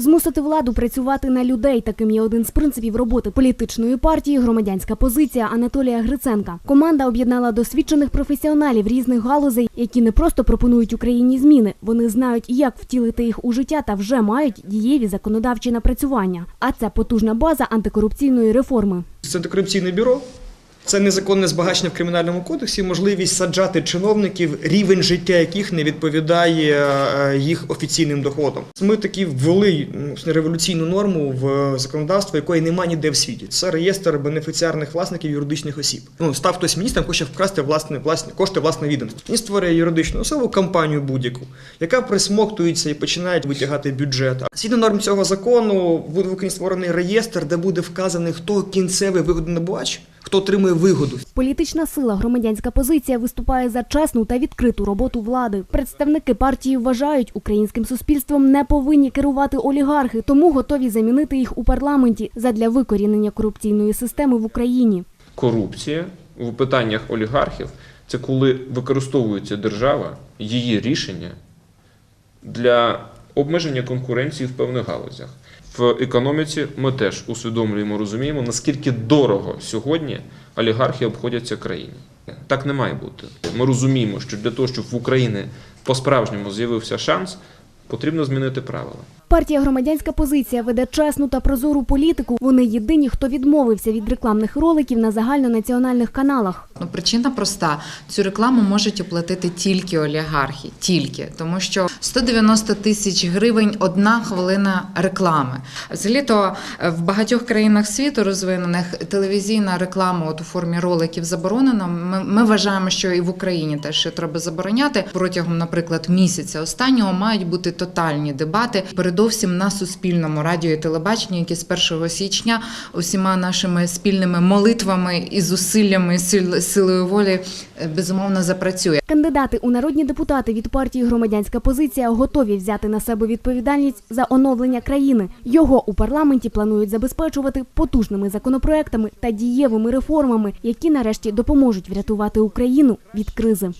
Змусити владу працювати на людей таким є один з принципів роботи політичної партії Громадянська позиція Анатолія Гриценка. Команда об'єднала досвідчених професіоналів різних галузей, які не просто пропонують Україні зміни, вони знають, як втілити їх у життя та вже мають дієві законодавчі напрацювання. А це потужна база антикорупційної реформи. Це антикорупційне бюро. Це незаконне збагачення в кримінальному кодексі, можливість саджати чиновників, рівень життя яких не відповідає е, їх офіційним доходам. Ми таки ввели ну, революційну норму в законодавство, якої немає ніде в світі. Це реєстр бенефіціарних власників юридичних осіб. Ну став хтось міністром, хоче вкрасти власне власне кошти власне відомства. Він створює юридичну особу, компанію будь-яку, яка присмоктується і починає витягати бюджет. Згідно норм цього закону буде в створений реєстр, де буде вказаний, хто кінцевий вигодонабувач, хто отримує вигоду. Політична сила громадянська позиція виступає за чесну та відкриту роботу влади. Представники партії вважають, українським суспільством не повинні керувати олігархи, тому готові замінити їх у парламенті задля викорінення корупційної системи в Україні. корупція в питаннях олігархів це коли використовується держава, її рішення для обмеження конкуренції в певних галузях. В економіці ми теж усвідомлюємо, розуміємо, наскільки дорого сьогодні олігархи обходяться країні. Так не має бути. Ми розуміємо, що для того, щоб в Україні по-справжньому з'явився шанс, потрібно змінити правила. Партія громадянська позиція веде чесну та прозору політику. Вони єдині, хто відмовився від рекламних роликів на загальнонаціональних каналах. Ну, причина проста: цю рекламу можуть оплатити тільки олігархи, тільки тому, що 190 тисяч гривень одна хвилина реклами. Взагалі то е, в багатьох країнах світу розвинених телевізійна реклама от у формі роликів заборонена. Ми, ми вважаємо, що і в Україні теж ще треба забороняти. Протягом, наприклад, місяця останнього мають бути тотальні дебати. Передовсім на суспільному радіо і телебаченні, які з 1 січня усіма нашими спільними молитвами і зусиллями сил- силою волі е, безумовно запрацює. Кандидати у народні депутати від партії громадянська позиція готові взяти на себе відповідальність за оновлення країни. Його у парламенті планують забезпечувати потужними законопроектами та дієвими реформами, які нарешті допоможуть врятувати Україну від кризи.